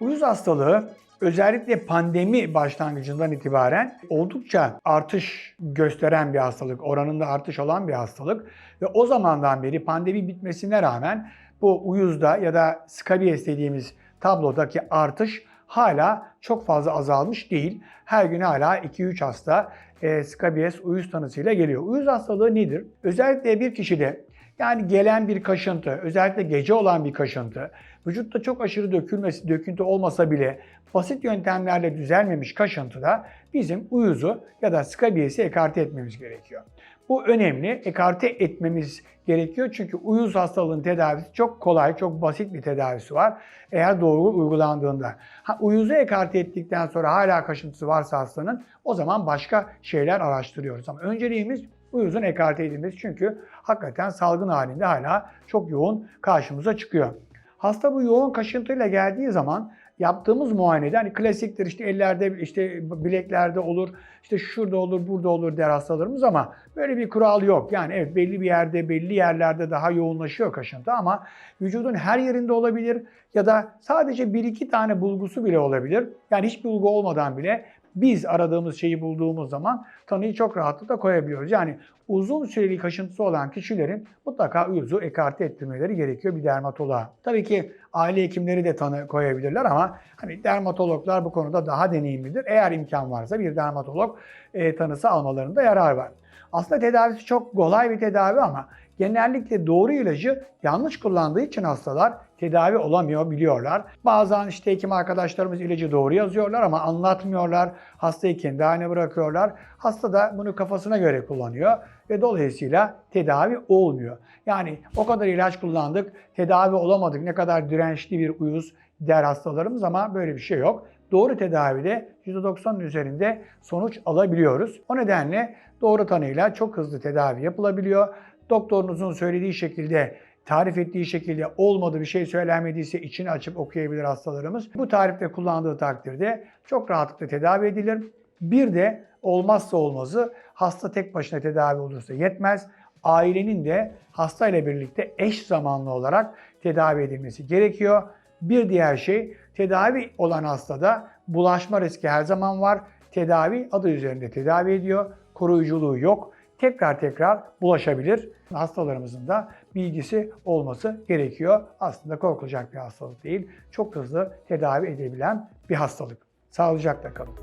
Uyuz hastalığı özellikle pandemi başlangıcından itibaren oldukça artış gösteren bir hastalık, oranında artış olan bir hastalık ve o zamandan beri pandemi bitmesine rağmen bu uyuzda ya da skabies dediğimiz tablodaki artış hala çok fazla azalmış değil. Her gün hala 2-3 hasta e, skabies uyuz tanısıyla geliyor. Uyuz hastalığı nedir? Özellikle bir kişide yani gelen bir kaşıntı, özellikle gece olan bir kaşıntı, vücutta çok aşırı dökülmesi, döküntü olmasa bile basit yöntemlerle düzelmemiş kaşıntıda bizim uyuzu ya da skabiyesi ekarte etmemiz gerekiyor. Bu önemli. Ekarte etmemiz gerekiyor çünkü uyuz hastalığının tedavisi çok kolay, çok basit bir tedavisi var. Eğer doğru uygulandığında. Ha, uyuzu ekarte ettikten sonra hala kaşıntısı varsa hastanın o zaman başka şeyler araştırıyoruz. Ama önceliğimiz uyuzun ekarte edilmesi çünkü hakikaten salgın halinde hala çok yoğun karşımıza çıkıyor. Hasta bu yoğun kaşıntıyla geldiği zaman yaptığımız muayenede hani klasiktir işte ellerde işte bileklerde olur işte şurada olur burada olur der hastalarımız ama böyle bir kural yok. Yani evet belli bir yerde belli yerlerde daha yoğunlaşıyor kaşıntı ama vücudun her yerinde olabilir ya da sadece bir iki tane bulgusu bile olabilir. Yani hiç bulgu olmadan bile biz aradığımız şeyi bulduğumuz zaman tanıyı çok rahatlıkla koyabiliyoruz. Yani uzun süreli kaşıntısı olan kişilerin mutlaka uyuzu ekarte ettirmeleri gerekiyor bir dermatoloğa. Tabii ki aile hekimleri de tanı koyabilirler ama hani dermatologlar bu konuda daha deneyimlidir. Eğer imkan varsa bir dermatolog e, tanısı almalarında yarar var. Aslında tedavisi çok kolay bir tedavi ama genellikle doğru ilacı yanlış kullandığı için hastalar tedavi olamıyor biliyorlar. Bazen işte hekim arkadaşlarımız ilacı doğru yazıyorlar ama anlatmıyorlar. Hastayı kendi haline bırakıyorlar. Hasta da bunu kafasına göre kullanıyor ve dolayısıyla tedavi olmuyor. Yani o kadar ilaç kullandık, tedavi olamadık. Ne kadar dirençli bir uyuz der hastalarımız ama böyle bir şey yok. Doğru tedavide %90'ın üzerinde sonuç alabiliyoruz. O nedenle doğru tanıyla çok hızlı tedavi yapılabiliyor. Doktorunuzun söylediği şekilde tarif ettiği şekilde olmadı bir şey söylenmediyse içini açıp okuyabilir hastalarımız. Bu tarifte kullandığı takdirde çok rahatlıkla tedavi edilir. Bir de olmazsa olmazı hasta tek başına tedavi olursa yetmez. Ailenin de hasta ile birlikte eş zamanlı olarak tedavi edilmesi gerekiyor. Bir diğer şey tedavi olan hastada bulaşma riski her zaman var. Tedavi adı üzerinde tedavi ediyor. Koruyuculuğu yok. Tekrar tekrar bulaşabilir. Hastalarımızın da bilgisi olması gerekiyor. Aslında korkulacak bir hastalık değil. Çok hızlı tedavi edebilen bir hastalık. Sağlıcakla kalın.